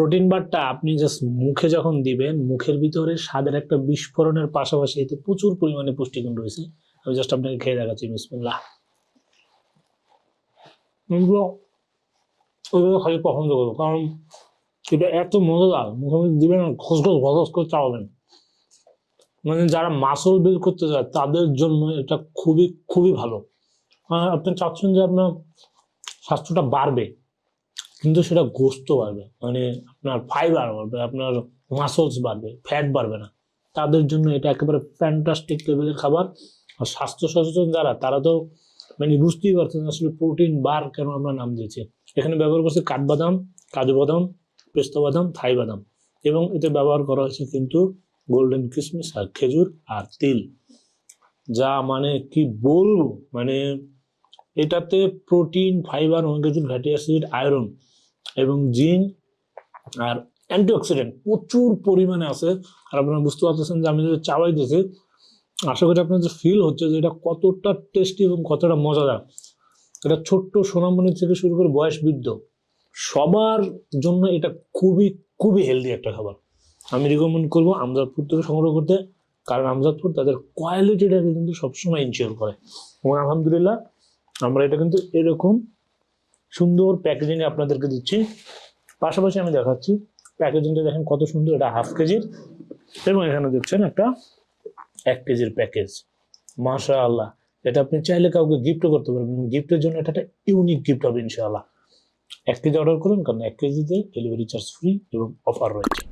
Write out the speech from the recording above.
Protein বারটা আপনি just মুখে যখন দিবেন, মুখের ভিতরে স্বাদের একটা বিস্ফোরণের পাশাপাশি এতে প্রচুর পরিমাণে পুষ্টিগুণ রয়েছে। আমি জাস্ট আপনাকে খেয়ে দেখাচ্ছি, বিসমিল্লাহ। খালি পছন্দ করব, কারণ এটা এত মজাদার। মুখে দিবেন, খসখস ঘসঘস করে চাওয়াবেন মানে যারা মাসল বিল করতে চায়, তাদের জন্য এটা খুবই খুবই ভালো। আপনি চাচ্ছেন যে আপনার স্বাস্থ্যটা বাড়বে। কিন্তু সেটা গোস্ত বাড়বে মানে আপনার ফাইবার বাড়বে, আপনার মাসলস বাড়বে ফ্যাট বাড়বে না। তাদের জন্য এটা একেবারে ফ্যান্টাস্টিক লেভেলের খাবার। আর স্বাস্থ্য সচেতন যারা, তারা তো মানে বুঝতেই পারছেন আসলে প্রোটিন বার কেন আমরা নাম দিয়েছি। এখানে ব্যবহার করছি কাঠবাদাম, কাজু বাদাম, পেস্তা বাদাম, থাই বাদাম। এবং এতে ব্যবহার করা হয়েছে কিন্তু গোল্ডেন কিশমিশ আর খেজুর, আর তিল। যা মানে কি বলব? মানে এটাতে protein fibre omega fatty acid iron এবং জিন আর অ্যান্টিঅক্সিডেন্ট প্রচুর পরিমাণে আছে। আর আপনারা বুঝতে পারতেছেন যে আমি যে চাবাইতেছি আশা করি আপনার যে ফিল হচ্ছে যে এটা কতটা টেস্টি এবং কতটা মজাদার। এটা ছোট্ট সোনামণি থেকে শুরু করে বয়স বৃদ্ধ সবার জন্য এটা খুবই খুবই হেলদি একটা খাবার। আমি রিকমেন্ড করব আমজাদপুর থেকে সংগ্রহ করতে, কারণ আমজাদপুর তাদের কোয়ালিটিটাকে কিন্তু সবসময় ইনশিওর করে। এবং আলহামদুলিল্লাহ, আমরা এটা কিন্তু এরকম সুন্দর প্যাকেজিংয়ে আপনাদেরকে দিচ্ছি। পাশাপাশি আমি দেখাচ্ছি প্যাকেজিংটা দেখেন কত সুন্দর, এটা হাফ কেজির এবং এখানে দেখছেন একটা এক কেজির প্যাকেজ মাশা আল্লাহ এটা আপনি চাইলে কাউকে গিফটও করতে পারবেন। গিফটের জন্য এটা একটা ইউনিক গিফট হবে ইনশাআল্লাহ। এক কেজি অর্ডার করুন, কারণ এক কেজিতে ডেলিভারি চার্জ ফ্রি এবং অফার রয়েছে।